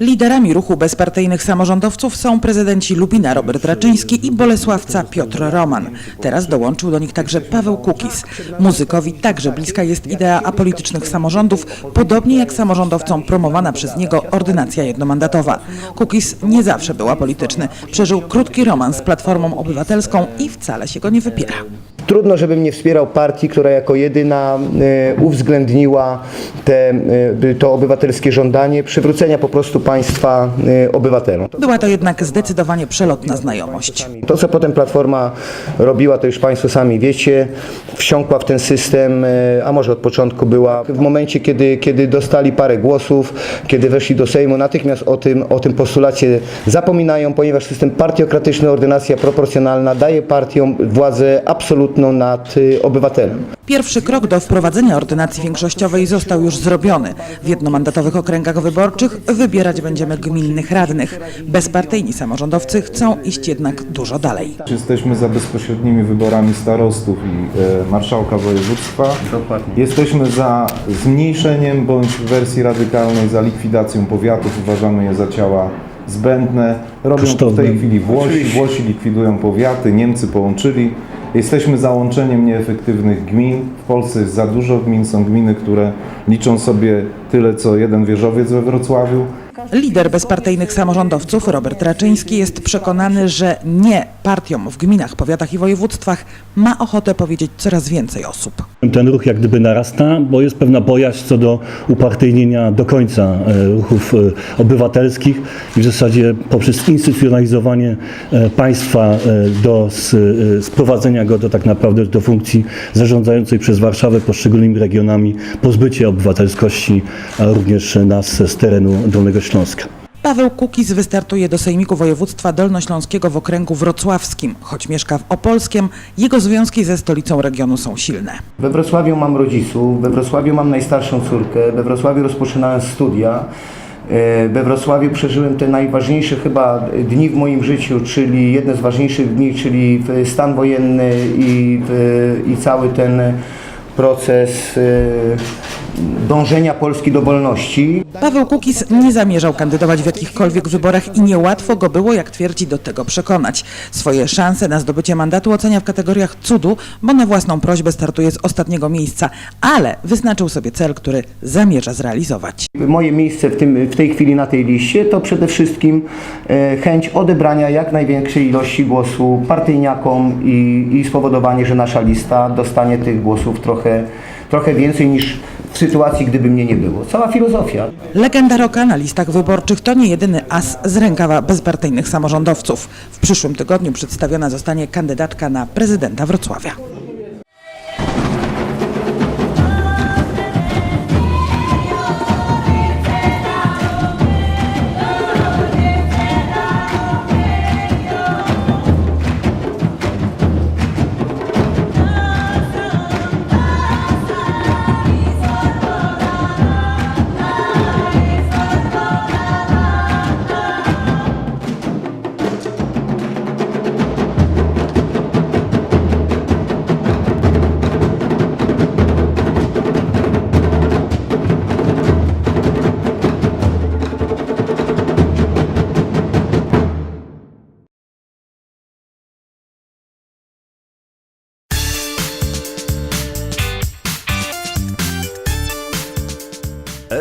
Liderami ruchu bezpartyjnych samorządowców są prezydenci Lubina Robert Raczyński i Bolesławca Piotr Roman. Teraz dołączył do nich także Paweł Kukis. Muzykowi także bliska jest idea apolitycznych samorządów, podobnie jak samorządowcom promowana przez niego ordynacja jednomandatowa. Kukis nie zawsze był apolityczny. Przeżył krótki romans z Platformą Obywatelską i wcale się go nie wypiera. Trudno, żebym nie wspierał partii, która jako jedyna e, uwzględniła te, e, to obywatelskie żądanie przywrócenia po prostu państwa e, obywatelom. Była to jednak zdecydowanie przelotna znajomość. To, co potem Platforma robiła, to już Państwo sami wiecie, wsiąkła w ten system, a może od początku była. W momencie, kiedy, kiedy dostali parę głosów, kiedy weszli do Sejmu, natychmiast o tym, o tym postulacie zapominają, ponieważ system partiokratyczny, ordynacja proporcjonalna daje partiom władzę absolutną nad y, obywatelem. Pierwszy krok do wprowadzenia ordynacji większościowej został już zrobiony. W jednomandatowych okręgach wyborczych wybierać będziemy gminnych radnych. Bezpartyjni samorządowcy chcą iść jednak dużo dalej. Jesteśmy za bezpośrednimi wyborami starostów i e, marszałka województwa. Jesteśmy za zmniejszeniem bądź w wersji radykalnej za likwidacją powiatów. Uważamy je za ciała zbędne. Robią to w Kosztowne. tej chwili Włosi. Włosi likwidują powiaty, Niemcy połączyli. Jesteśmy za łączeniem nieefektywnych gmin. W Polsce jest za dużo gmin. Są gminy, które liczą sobie tyle, co jeden wieżowiec we Wrocławiu. Lider bezpartyjnych samorządowców Robert Raczyński jest przekonany, że nie partiom w gminach, powiatach i województwach ma ochotę powiedzieć coraz więcej osób. Ten ruch jak gdyby narasta, bo jest pewna bojaźń co do upartyjnienia do końca e, ruchów e, obywatelskich i w zasadzie poprzez instytucjonalizowanie e, państwa do sprowadzenia go do tak naprawdę do funkcji zarządzającej przez Warszawę poszczególnymi regionami, pozbycie obywatelskości, a również nas z terenu Dolnego Śląska. Paweł Kukiz wystartuje do Sejmiku Województwa Dolnośląskiego w okręgu wrocławskim. Choć mieszka w Opolskiem, jego związki ze stolicą regionu są silne. We Wrocławiu mam rodziców, we Wrocławiu mam najstarszą córkę, we Wrocławiu rozpoczynałem studia. E, We Wrocławiu przeżyłem te najważniejsze chyba dni w moim życiu, czyli jedne z ważniejszych dni, czyli stan wojenny i, i cały ten proces e, dążenia Polski do wolności. Paweł Kukiz nie zamierzał kandydować w jakichkolwiek wyborach i niełatwo go było, jak twierdzi, do tego przekonać. Swoje szanse na zdobycie mandatu ocenia w kategoriach cudu, bo na własną prośbę startuje z ostatniego miejsca, ale wyznaczył sobie cel, który zamierza zrealizować. Moje miejsce w, tym, w tej chwili na tej liście to przede wszystkim e, chęć odebrania jak największej ilości głosu partyjniakom i, i spowodowanie, że nasza lista dostanie tych głosów trochę, trochę więcej niż sytuacji, gdyby mnie nie było. Cała filozofia. Legenda roka na listach wyborczych to nie jedyny as z rękawa bezpartyjnych samorządowców. W przyszłym tygodniu przedstawiona zostanie kandydatka na prezydenta Wrocławia.